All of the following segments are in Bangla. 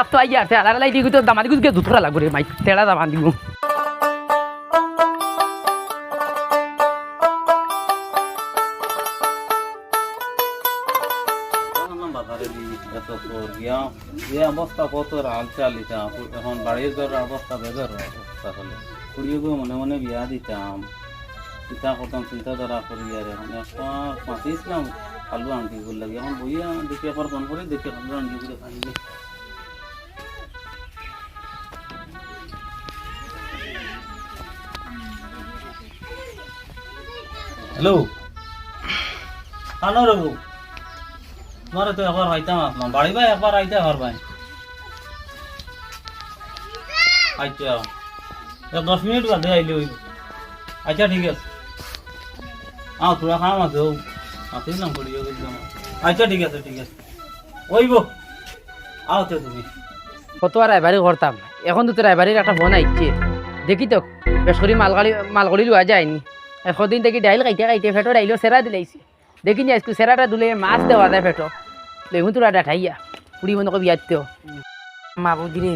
আপ তো আইয়া আছে আলাদা লাইটি তো দামাদি গুজকে দুথরা লাগবে রে মাই এত গিয়া যে অবস্থা এখন বাড়ির ঘর অবস্থা বেজার অবস্থা মনে মনে বিয়া দিতাম, চিন্তা করতাম, চিন্তাধারা করি আর এখন একবার পাঁচিয়েছিলাম আলু করে লাগে। এখন বইয়া দেখি একবার ফোন করে দেখি আলু খাই হ্যালো কানো রবু তোমার তো একবার আইতাম আসলাম বাড়ি ভাই একবার আইতে আমার ভাই আচ্ছা দশ মিনিট বাদে আইলে হইব আচ্ছা ঠিক আছে। আও তোরা খাম আছে ও আসিলাম গেছিলাম আচ্ছা ঠিক আছে ঠিক আছে। ওইব আও তো তুমি। কত আর রাইবারি করতাম এখন তো তোর রাইবারির একটা ফোন আইছে দেখি তো বেশ করে মালগাড়ি মালগাড়ি লওয়া যায়নি এতদিন থেকে ডাইল খাইতে খাইতে ফেটো ডাইলো সেরা দিলাইছে। দেখি নি আজকে সেরাটা দিলে মাছ দেওয়া যায় ফেটো। লেবু তোরা ডাঠাইয়া পুরি মনে কবি আত্মীয় মা বুদ্ধি রে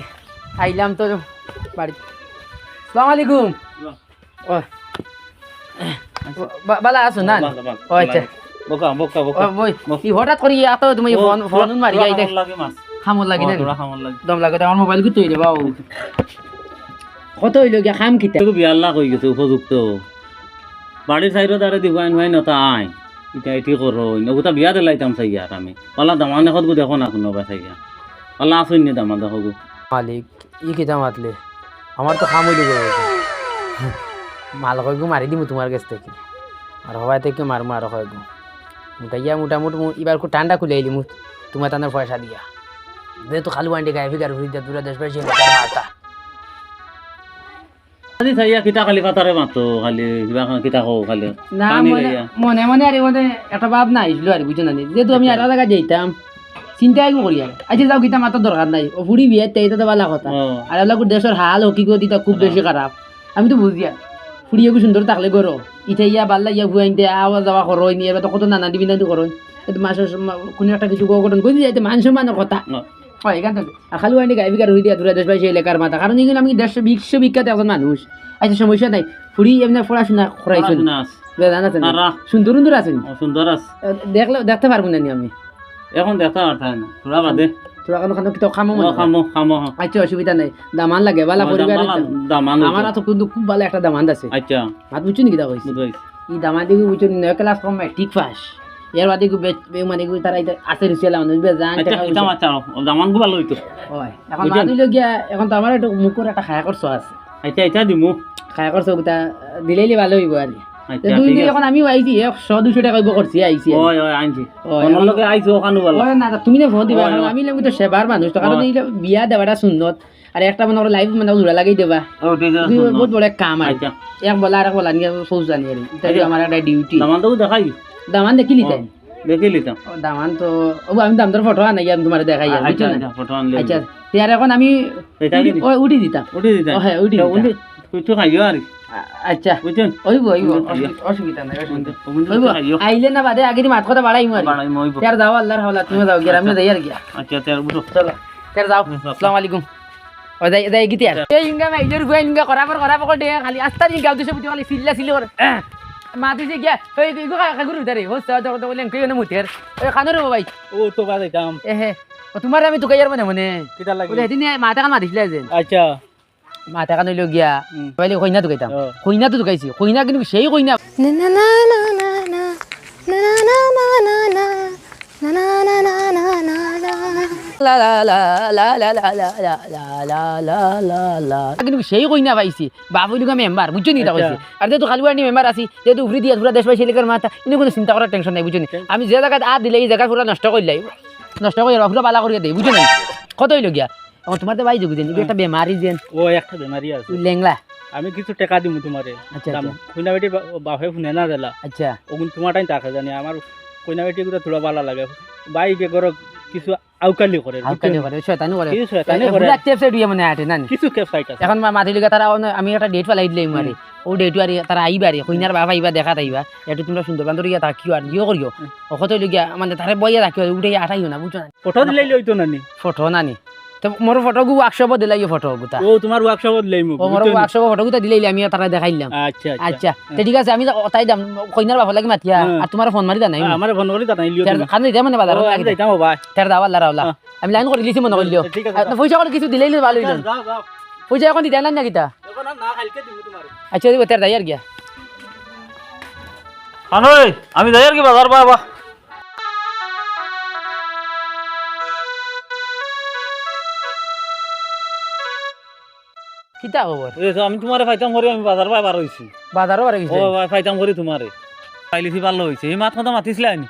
আইলাম তো বাড়ি সালাম আলাইকুম। ও বালা আছো না? ও আচ্ছা। হঠাৎ করি এত তুমি ফোন ফোন দেখ লাগে দম লাগে মোবাইল কি কত হইল গিয়া খাম কিতা বিয়াল্লা কই গেছে উপযুক্ত। বাড়ির সাইডত দ্বারা দিব আইন ভাই নতা আই। এটা এটি করো ওটা বিয়া দিলাইতাম চাই আর আমি। পালা দামান এখন গো দেখো না কোনো বা চাই পালা আসুন নি দামা দেখো গো। মালিক, ই কিতা মাতলে? আমার তো খাম হইল মাল কয়েকগু মারি দিমু তোমার কাছ থেকে আর হওয়াই থেকে মারমু আর কয়েকগু মুটাইয়া মোটামুটি এবার খুব ঠান্ডা খুলে মু তোমার তাদের পয়সা দিয়া। যেহেতু খালু আন্টি গায়ে ফিগার ঘুরি দিয়া দূরা দেশ পাইছি মারতা খালি চাইয়া কিতা খালি কাতারে মাতো খালি কিবা কিতা কও খালি। না মনে মনে আর মনে একটা ভাব না আইসলো আর বুঝছ না? যেহেতু আমি আর জায়গা যাইতাম চিন্তা একটু করি আর আচ্ছা যাও কিতা মাতার দরকার নাই। ও ফুড়ি বিয়ে তাই তো ভালো কথা। আর এলাকার দেশের হাল হকিগত ইটা খুব বেশি খারাপ আমি তো বুঝি আর ফুড়িয়ে কি সুন্দর থাকলে গরো ইটা ইয়া বাল্লা ইয়া ভুয়াইন দে আওয়া যাওয়া করো নি এবার কত নানা দিবি না করো কিন্তু মাসের কোনো একটা কিছু গঠন করে যাইতে মান সম্মানের কথা। হয় এখান থেকে খালি আইনি দিয়া দূরে এলাকার মাথা। কারণ এগুলো আমি দেশ বিশ্ববিখ্যাত একজন মানুষ। আচ্ছা সমস্যা নাই। ফুড়ি এমনি পড়াশোনা রাখ। সুন্দর সুন্দর আছেন? সুন্দর আছে। দেখলে দেখতে পারব না আমি? এখন দেখা আর থাকে না। তোরা বাদে। তোরা কোনো খানো কিতো খামো ও? খামো খামো আচ্ছা অসুবিধা নাই। দামান লাগে বালা পরিবার দামান আমার তো কিন্তু খুব ভালো একটা দামান আছে। আচ্ছা। মাত বুঝছ নাকি দা কইছি? বুঝাই ই দামান দিকে বুঝছ নয় ক্লাস কম ঠিক পাস এর বাদে মানে তারা আছে রুসিয়াল মানুষ বেজান জামান এখন মানুষ লগিয়া এখন তো আমার একটা খায়া আছে। আচ্ছা আচ্ছা দিমু। খায়া করছ গুতা দিলেই ভালো হইব আর এখন আমিও তুমি দিবা আমি বিয়া দেওয়াটা সুন্দর আর একটা মনে করো লাইফ মানে জোড়া লাগাই দেবা। বহুত বড় কাম আর আচ্ছা। এক বলা আর এক বলা নিয়ে ফৌজ জানি আর এটা তো আমার একটা ডিউটি দামান তো দেখাই। দামান দেখিলি তাই? দেখে লিতাম দামান তো ও আমি দাম তোর ফটো আনাই আমি তোমার দেখাই আচ্ছা না আচ্ছা ফটো আনলে আচ্ছাতিয়ার এখন আমি ও উঠি দিতাম উঠে দিতাম হ্যাঁ, উঠে তো তো খাইও আর আচ্ছা। বুঝছেন ওইব ওইব অসুবিধা নাই অসুবিধা তো আইলে না বাদে আগে মাত কথা বাড়াই মারি বাড়াই মইব যাও আল্লাহর হাওলা তুমি যাও গিয়া আমি যাই আর গিয়া। আচ্ছা তের বুঝো চলো তের যাও। আসসালামু আলাইকুম। ও যাই যাই গিতে আর এই ইনগা মাইজর গুয়া ইনগা করা পর দে খালি আস্তা নি দিছে বুটি খালি সিল্লা সিল্লি করে যে গিয়া ওই ইগো কা গুরু ধরে হোস তো তো বলেন কই না মুতের ওই খানো ভাই ও তো বাদ দিতাম এ হে ও তোমার আমি তুকাই আর মনে মনে কিটা লাগে ওই দিন মাথা কান মারিছিলে যে আচ্ছা মাথা কান হইল গিয়া। বাইলে কইনা তুকাইতাম ও। কইনা তো কইনা কিন্তু সেই কইনা কিন্তু সেই কইনা পাইছি বাপ হইলুকা মেম্বার বুঝছ নি পাইছি আর যেহেতু খালুয়ানি মেম্বার আছি যেহেতু উফরি দিয়া পুরা দেশ পাইছি এলাকার মাথা কিন্তু কোনো চিন্তা করার টেনশন নাই বুঝছ আমি যে জায়গায় আ দিলে এই জায়গা পুরা নষ্ট করলাই নষ্ট করে পুরো বালা করিয়া দেই বুঝছ না কত হইল গিয়া আমার তোমার তো ভাই যোগ দেন একটা বেমারি যেন ও একটা বেমারি আছে লেংলা আমি কিছু টাকা দিমু তোমারে আচ্ছা খুনা বেটি বাপে শুনে না দিলা আচ্ছা ওগুন তোমারটাই টাকা জানি আমার কইনা বেটি গুলো থোড়া ভালো লাগে। বাই কে করো কিছু আউকালি করে আউকালি করে শয়তানি করে। কিছু শয়তানি করে। পুরা টেপ দিয়ে মনে আটে না কিছু কেপ ফাইট আছে এখন মাথি লিগা তারা আমি একটা ডেট ফেলাই দিলে মারি ও ডেটু আর তারা আইবা আর কইনার বাবা আইবা দেখা তাইবা। এটু তোমরা সুন্দর বান্ধব ইয়া থাকিও আর ইয়ে করিও অকত লিগা মানে তারে বইয়া রাখিও উঠে আঠাইও না বুঝছ? না ফটো দিলাই লইতো নানি। ফটো নানি। তো মোর ফটো গু ওয়ার্কশপ দিলাই ফটো গুতা ও তোমার ওয়ার্কশপত লইমু ও মোর ওয়ার্কশপ ফটো গুতা দিলাই আমি তারা দেখাইলাম আচ্ছা আচ্ছা। তে ঠিক আছে আমি তাই দাম কইনার বাবা লাগি মাতিয়া। আর তোমার ফোন মারি দা নাই আমার ফোন আনিলিও তুমি। খান দিতে মানে বাজার আমি যাইতাম বাবা তের দাওয়া হ্যাঁ। আমি লাইন করে দিছি মনে আছে, পয়সা করে কিছু দিলেই ভালো হইল যাও যাও পয়সা এখন দিতে না কিতা না দিমু তোমার আচ্ছা দিব তের দাই আর গিয়া। আমি যাই আর কি বাজার বাবা কিতা খবর তো আমি তোমারে ফাইতাম করে আমি বাজার বাই বার হইছি বাজারও ও গেছে ভাই ফাইতাম করে তোমারে পাইলিছি ভালো হইছে এই মাত কথা মাতিছিলা আনি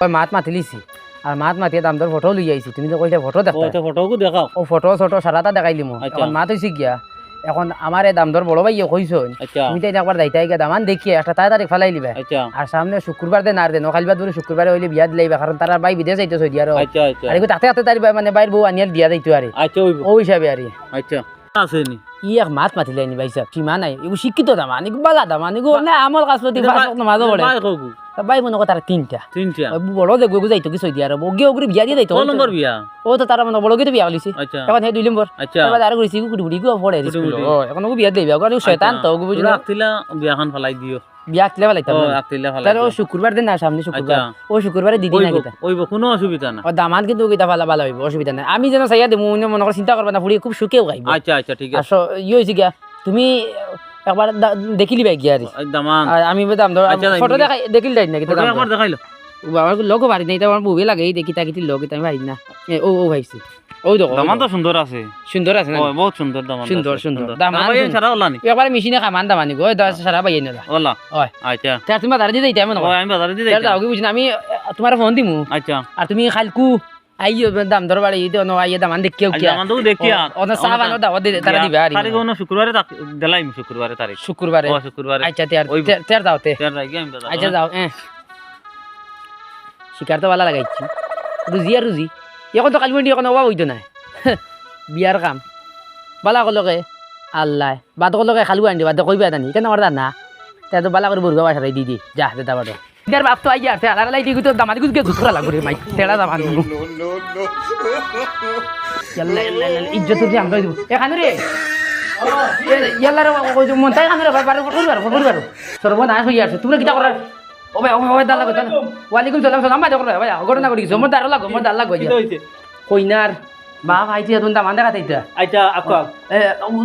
ওই মাত মাতিলিছি। আর মাত মাতিয়ে দাম দর ফটো লই আইছি তুমি তো কইলে ফটো ও দেখতা তো ফটোকু দেখাও ও ফটো ফটো সারাটা দেখাইলি মো আচ্ছা। এখন মাত হইছি গিয়া। এখন আমার এই দাম দর বড় ভাই কইছো আচ্ছা। তুমি তো এটা একবার দাইতাই গিয়া দামান দেখিয়ে একটা তাই তারিখ ফেলাই লিবা আচ্ছা। আর সামনে শুক্রবার দিন আর দিন কালবার ধরে শুক্রবারে হইলে বিয়া দিলাইবা কারণ তারা বাই বিদেশ যাইতে আচ্ছা আচ্ছা। আর তাতে তাতে তারি মানে বাইর বউ আনিয়াল দিয়া যাইতো আরে আচ্ছা ও হিসাবে আরে আচ্ছা। আছে ই এক মাত মাতিলে নি ভাই সাহেব সীমা নাই? এগু শিক্ষিত দামা নিগু বালা দামা নিগু না আমল কাজ প্রতি মাঝে তা বাই মনে কথা তিনটা। তিনটা। বড় দেখব এগু যাইতো কিছু সই দিয়ার বগে ওগুলো বিয়া দিয়ে যাইতো। কত নম্বর বিয়া? ও তো তার মানে বড় তো বিয়া হলিছি আচ্ছা। এখন সেই দুই নম্বর আচ্ছা। এবার আর কইছি গুড়ি গুড়ি গো পড়ে। এখন ওগু বিয়া দেবে ওগু শয়তান তো ওগু বুঝলো রাখতিলা বিয়াখান ফলাই দিও বিয়া কিলে ফেলাইতাম ও না। ফেলাই তার ও শুক্রবার দিন না সামনে শুক্রবার। আচ্ছা। ও শুক্রবারে দিদি না কিতা ওইব কোনো অসুবিধা না। ও দামান কিন্তু কিতা ভালো ভালো হইব অসুবিধা নাই। আমি যেন চাইয়া মনে করে চিন্তা করবা না ফুড়ি খুব সুখেও খাইব আচ্ছা আচ্ছা ঠিক আছে। ইয়ে হয়েছে গিয়া তুমি একবার দেখিলি বাই গিয়া দামান আমি দাম ধর ফটো আমি- দেখাই দেখিল যাই না কিতা দেখাইলো। বাবার লোক পারি না এটা আমার বুবে লাগে দেখি লোক আমি না ও ও ভাইছি। ওই দেখো দামান তো সুন্দর আছে। সুন্দর আছে না? বহুত সুন্দর দামান সুন্দর, সুন্দর। দামান দামান সুন্দর। ওলা নি একবারে মেশিনে খামান দামানি গো দশ সারা পাই না ওলা। ওই আচ্ছা তার তুমি বাজারে দিয়ে যাইতে আমি ও আমি বাজারে দিয়ে তার যাও কি বুঝি আমি তোমার ফোন দিমু। আচ্ছা আর তুমি খালকু আইও দাম বাড়ি আইয়ে দামান কিয়া। দামান তো দেখি আর তারা দিবে আর তারিখ শুক্রবারে শুক্রবারে তারিখ শুক্রবারে ও শুক্রবারে আচ্ছা রাখি আমি আচ্ছা হ্যাঁ শিকার তো ভালো লাগাইছি। রুজি আর রুজি এখন তো কালমন্ডি এখন অভাব হইতো নাই বিয়ার কাম বালা কলকে আল্লাহ বাদ কলকে খালু আনি বাদ কইবা জানি কেন আমার না তাই তো বালা করে বরগা বাসারাই দি দি যা দেতা বাদ ইদার বাপ তো আই আর আলাদা লাই দিগু তো দামাদি গুজকে ধুকরা লাগবে রে মাই তেড়া দামান দিবু ইয়াল্লা ইয়াল্লা ইজ্জত দিয়ে আমরা দিব এখানে রে ইয়াল্লা রে ওই মন তাই খানে রে বারে ফটো করবার করবার সর্বনাশ হই আছে তোমরা কিটা করার ও ভাই ও ভাই দাল লাগো। ওয়ালাইকুম সালাম সালাম ভাই দেখো ভাই ঘটনা করি জমর দার লাগো মর দাল লাগো কইনার বা ভাই তুই তুমি দামান দেখা তাইতা আচ্ছা আকো এ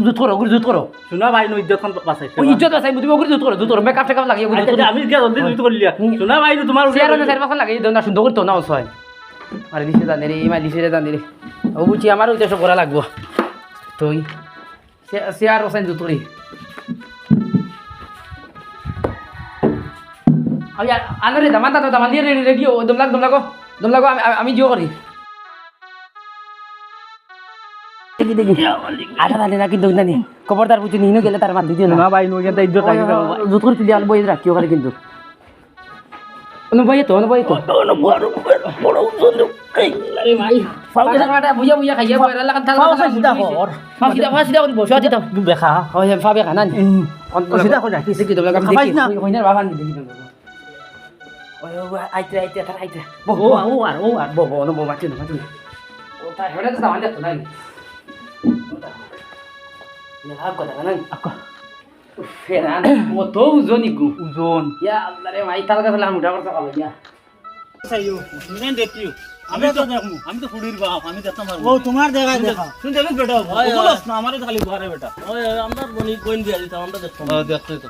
জুত করো গুর জুত করো। শুনা ভাই নো ইজ্জতখন বাঁচাইছে ওই ইজ্জত আছে তুমি ওগুর জুত করো জুত করো। মেকআপ টেকআপ লাগিয়ে গুর আচ্ছা জুত আচ্ছা, আমি কি জলদি জুত করলিয়া শুনা ভাই তোমার চেয়ার না চার পাঁচ লাগিয়ে দাও না সুন্দর করতো না অসহায় আরে লিখে জানি রে ইমা লিখে জানি রে ও বুঝি এটা সব করা লাগবো। তুই। চেয়ার ওসাইন জুত করি আমি আনো রে দামান দাও দামান দিয়ে রেডিও দম লাগ দম লাগো দম লাগো আমি আমি জিও করি দেখি দেখি আটা দাঁড়িয়ে রাখি দই নানি খবরদার বুঝি নিনো গেলে তার মাত দিও না শুনা ভাই নো এটা ইজ্জত রাখি জুত করে তুলি আল বই রাখিও খালি কিন্তু অনুভব তো অনুভব তো ফাউকে থাকাটা বুঝা বুঝা খাইয়া বইরা লাগা থাকা ফাও সিধা কর। ফাও সিধা ফাও সিধা করে বসে দিতাম দেখা হয় ফাবে খানা নি সিধা করে রাখিস। দেখি তো লাগা দেখি কইনার বাবা নি দেখি ওই ওই আইতে আইতে তার আইতে। বো ও ও আর ও আর। বো বো অনু বো বাচ্চা না বাচ্চা ও তা হেডা তো সামান যাতো নাই। না কথা না আকো ফেরা ও তো উজনি গু। ওজন ইয়া আল্লাহ রে মাই তালকা ফেলা মুঠা করতে কালো ইয়া। চাইও তুমি দেখিও আমি তো দেখমু। আমি তো ফুড়ির বাপ আমি দেখতাম ও তোমার দেখা দেখা। তুমি দেখো বেটা হয়। বলস না আমারে খালি ঘরে বেটা। ওই আমরা বনি কোইন দিয়া দিতাম আমরা দেখতাম। ও দেখতে তো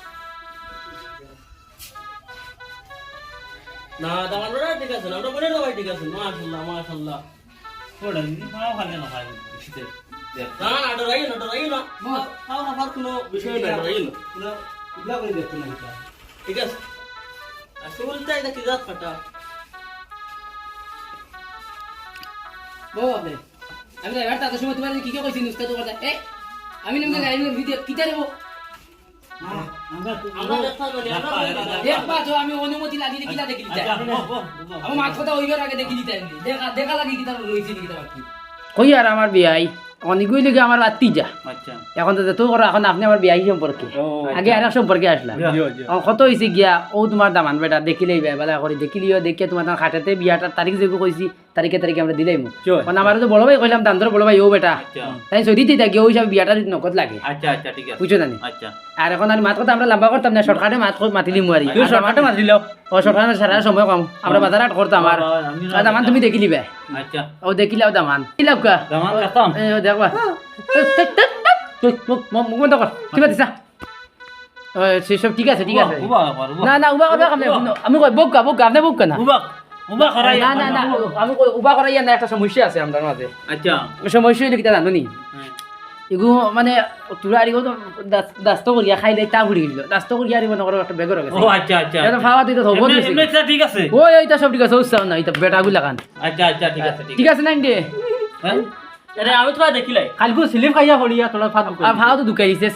না তোমার লোড়া ঠিক আছে না ওটা বলে দেওয়াই ঠিক আছে মাশাল্লাহ মাশাল্লাহ। ওটা কিন্তু খাওয়া খালে না হয় শীতে। না না ডরাই না ডরাই না খাওয়া খাবার কোনো বিষয় না। ডরাই আমি এবার তাদের সময় তোমার কি কে কইছি তো কথা। এ আমি নিমকে গাড়ি ভিতরে কিটা দেবো? আমি অনুমতি লাগিলে কিটা দেখি লিতা আমার মাছ কথা ওইবার আগে দেখি লিতা দেখা দেখা লাগি কিটা রইছে কিটা বাকি কই আর আমার বিয়াই? অনেকগুই লিগে আমার যা। আচ্ছা। এখন তো তো করো এখন আপনি আমার বিয়াই সম্পর্কে। আগে আর এক সম্পর্কে আসলাম। কত হয়েছে গিয়া? ও তোমার দামান বেটা দেখিলেই বে বেলা করে দেখিলিও দেখে তোমার তার খাটাতে বিয়াটার তারিখ যেগুলো কইছি। তারিখে তারিখে আমরা দিলাই মু এখন আমার তো বড় ভাই কইলাম দাম বড় ভাই ও বেটা। আচ্ছা। তাই সদিতেই থাকি ওই হিসাবে বিয়াটা নকদ লাগে? আচ্ছা আচ্ছা ঠিক আছে। বুঝছ জানি? আচ্ছা। আর এখন আর মাত কথা আমরা লম্বা করতাম না? শর্টকাটে মাত মাতিলি মুয়ারি শর্টকাটে মাতিল ও শর্টকাটে সারা সময় কম। আমরা বাজার হাট করতাম আর আর দামান তুমি দেখিলি বে? আচ্ছা। ও দেখিলাও দামান। কা দামান কাতাম এ, ও দেখবা মুখ বন্ধ কর ঠিক আছে সেসব ঠিক আছে ঠিক আছে। না না উবা উবা কাম নাই আমি কই বকা বকা আপনি বকা না? উবা উবা করাই না না না। আমি কই উবা করাই না একটা সমস্যা আছে আমার মাঝে আচ্ছা। সমস্যা হইলে কিটা জানো নি হ্যাঁ। এগু মানে তুলা আরিগো তো দাস্ত করিয়া খাইলে তা ঘুরি গেল। দাস্ত করিয়া আরি মনে একটা বেগর গেছে ও আচ্ছা আচ্ছা। এটা ফাওয়া দিতে হব এমনি- দিছে। এমনি ঠিক আছে? ওই এইটা সব ঠিক আছে উৎসাহ না এটা বেটা গুলা কান আচ্ছা আচ্ছা ঠিক আছে ঠিক ঠিক আছে। না ইন্ডে হ্যাঁ আরে আমি তো দেখিলাই? কালকে স্লিপ খাইয়া পড়িয়া তোরা ফাট আর ফাওয়া তো দুকাই দিছে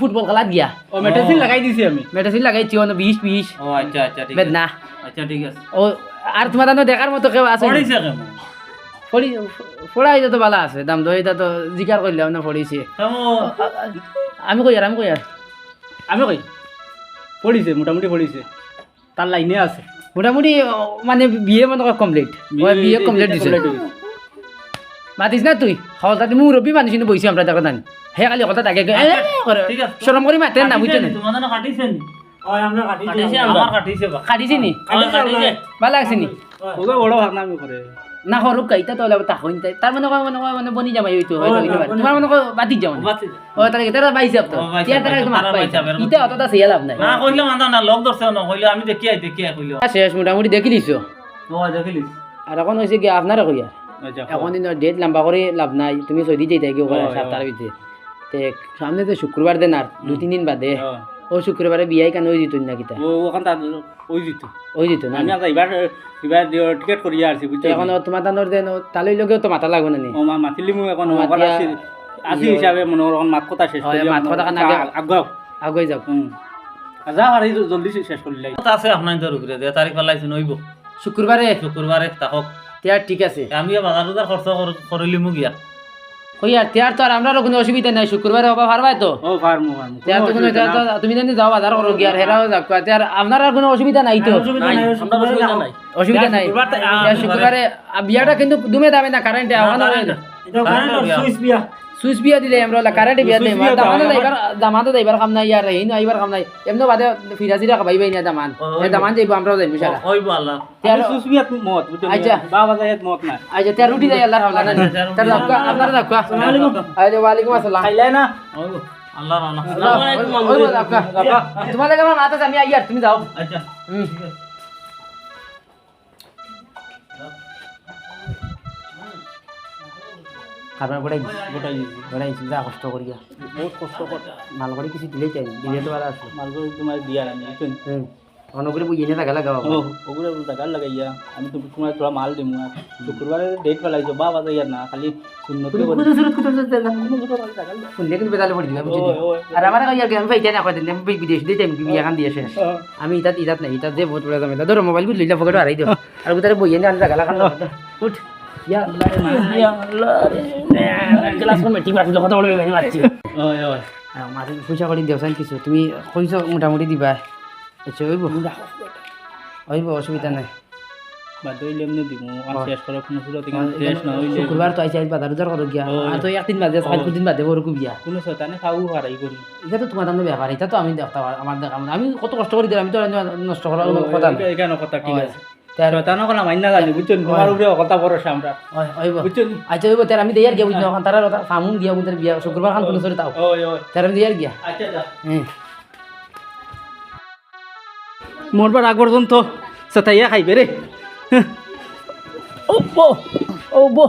ফুটবল খেলাত গিয়া। ও মেডিসিন লাগাই দিছি আমি। লাগাইছি ও আচ্ছা আচ্ছা ঠিক আছে। বেদনা। আচ্ছা ঠিক আছে। ও আর তোমার দানো দেখার মতো কেউ আছে? পড়িছে কেমন ফোড়া এটা তো ভালো আছে দাম তো এটা তো জিকার করলে না ফড়িছে আমি কই আর আমি কই আর আমি কই পড়িছে মোটামুটি পড়িছে তার লাইনে আছে। মোটামুটি মানে বিয়ে মনে কমপ্লিট বিয়ে কমপ্লিট দিছে। মাতিস না তুই? হঠাৎ মুরব্বী মানুষ কিন্তু বইছি আমরা দেখো জানি হে খালি কথা তাকে করে। আছে। শরম করে মাতেন না? না? মানে কয় মানে কয় মানে বনি জামাই হইতো হয়তো হইতে পারে। তোমার মানে কয় বাতি যাও না? বাতি ও তাহলে তারা বাইছে তো ও, বাইছে, তিয়ার তারা বাইছে, তোমার তারা পাইছে বাইছে, বের ইটা অতটা সিয়া লাভ নাই। না কইলে মানতা না লগ ধরছে না কইলে আমি দেখি আই দেখি আই কইলে শেষ মোটামুটি দেখি দিছো। দেখিলি আর এখন হয়েছে কি আপনারা কইয়া। এখন দিন ডেট লম্বা করে লাভ নাই। তুমি সৌদি যাই থাকি ওখানে হয়, সপ্তাহের ভিতরে তে সামনে তো শুক্রবার দেন আর দুই তিন দিন বাদে। ও শুক্রবারে বিয়াই কেন ওই দিত না কিতা? ও ওখান তার ওই দিত ওই দিত না? আমি আর এবার এবার টিকেট করিয়া আসছি বুঝছ তো এখন তোমার দানোর দেন ও তালৈ লগেও তো মাথা লাগবে না নি ও মা মাতিলি মু এখন ওখানে আসি আসি হিসাবে মনে করো মাত কথা শেষ হয়, করি মাত কথা আগে- আগাও আগুৱাই যাওক। হুম আর যা আর এই জলদি শেষ করি লাই কথা আছে আপনার উপরে দে তারিখ পেলাইছে নইব শুক্ৰবাৰে? শুক্রবারে তাহকতিয়াৰ ঠিক আছে। আমি বাজার বাজার খরচ করিলি মু গিয়া কই আরতিয়াৰ তো আর আমরারও কোনো অসুবিধা নাই শুক্রবারে হবা পারবাই তো? ও ফার্মু ফার্মুতিয়াৰ তো কোনো এতিয়া তো তুমি জানি যাও বাজাৰ করো গিয়ার হেরাও যাকতিয়াৰ আপনার আর কোনো অসুবিধা নাই তো? অসুবিধা নাই অসুবিধা নাই। শুক্রবারে বিয়াটা কিন্তু দুমে দামে না কারেন্টে এটা কারেন্ট সুইচ বিয়া সুইচ বিয়া দিলে আমরা কারেন্টে বিয়া দিলে দামানো যাইবার দামানো। যাইবার কাম নাই ইয়ার হেই আইবার কাম নাই। এমনো বাদে ফিরাজিরা খাবাইবাই না দামান। এই দামান যাইব আমরাও যাইব সারা ওইব আল্লাহতিয়ার সুসবিয়াত মত বুঝছ আচ্ছা। বা বাজার মত নাই। আচ্ছাতিয়ার রুটি যাই আল্লাহ হাওলা না তার দাক্কা আপনার দাক্কা আচ্ছা ওয়ালাইকুম আসসালাম। খাইলাই না? আল্লাহ আল্লাহ ওই বল দাক্কা তোমার লাগে আমার মাথা আমি আইয়ার তুমি যাও। আচ্ছা। হুম খাবার গোটাই গোটাই গোটাই যা কষ্ট করিয়া বহুত কষ্ট কর কিছু দিলেই চাই দিলে তো ভালো আছে মালগো তোমার আমি অন্য বুঝিয়ে নিয়ে থাকা লাগাও ওগুলো লাগাইয়া আমি তো তোমার তোরা মাল দিমু শুক্রবারে ডেট ফেলাইছো বা বাজাইয়া না খালি শূন্যতে শুনলে কিন্তু বেতালে পড়ি বুঝলি। আর আমার কাছে আমি না আমি বিদেশ দিয়ে টাইম কি বিয়া খান দিয়ে শেষ আমি ইতাত ইতাত নাই ইতাত যে বহুত বড় দাম এটা ধরো মোবাইলগুলো লিলা পকেটে হারাই দিও আর ভিতরে বইয়ে নিয়ে আনতে খান উঠ। ওই ওই। মাসে পয়সা করে দিও সাইন কিছু। তুমি কইছো মোটামুটি দিবা। আচ্ছা ওইব ওইব অসুবিধা নাই। বাদ হইলে এমনি দিমু আর শেষ করে কোনো সুরত শেষ না হইলে। শুক্রবার তো আইসি বাজার উজার করো গিয়া। আর তো একদিন বাদে কাল দিন বাদে বড় বিয়া কোনো শতানে খাও হারাই করি। এটা তো তোমার দাম ব্যাপার এটা তো আমি দেখতে আমার আমি কত কষ্ট করে দিলাম আমি তো নষ্ট করার কথা কথা ঠিক আছে। শতানো কলা মাইনা জানি বুঝছ তোমার উপরে কথা ভরসা আমরা। ওই ওইব আচ্ছা ওইব তার আমি দেয়ার গিয়া বুঝছ এখন তারা ফামুন দিয়া বুঝতে বিয়া শুক্রবার খান কোনো সরে তাও। ওই ওই। তার আমি দেয়ার গিয়া। আচ্ছা যা হ্যাঁ মরবার আগ পর্যন্ত সাতাইয়া খাইবে রে। ও বো ও বো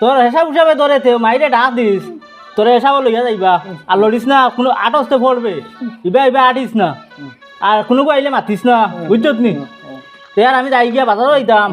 তোর হিসাব হিসাবে ধরে তে মাইরে ডাক দিস। তোর হিসাব লইয়া যাইবা। আর লড়িস না কোনো আটসতে পড়বে। ইবা ইবা আটিস না। আর কোনো আইলে মাতিস না বুঝছত নি তে আমি যাই গিয়া বাজারও যাইতাম।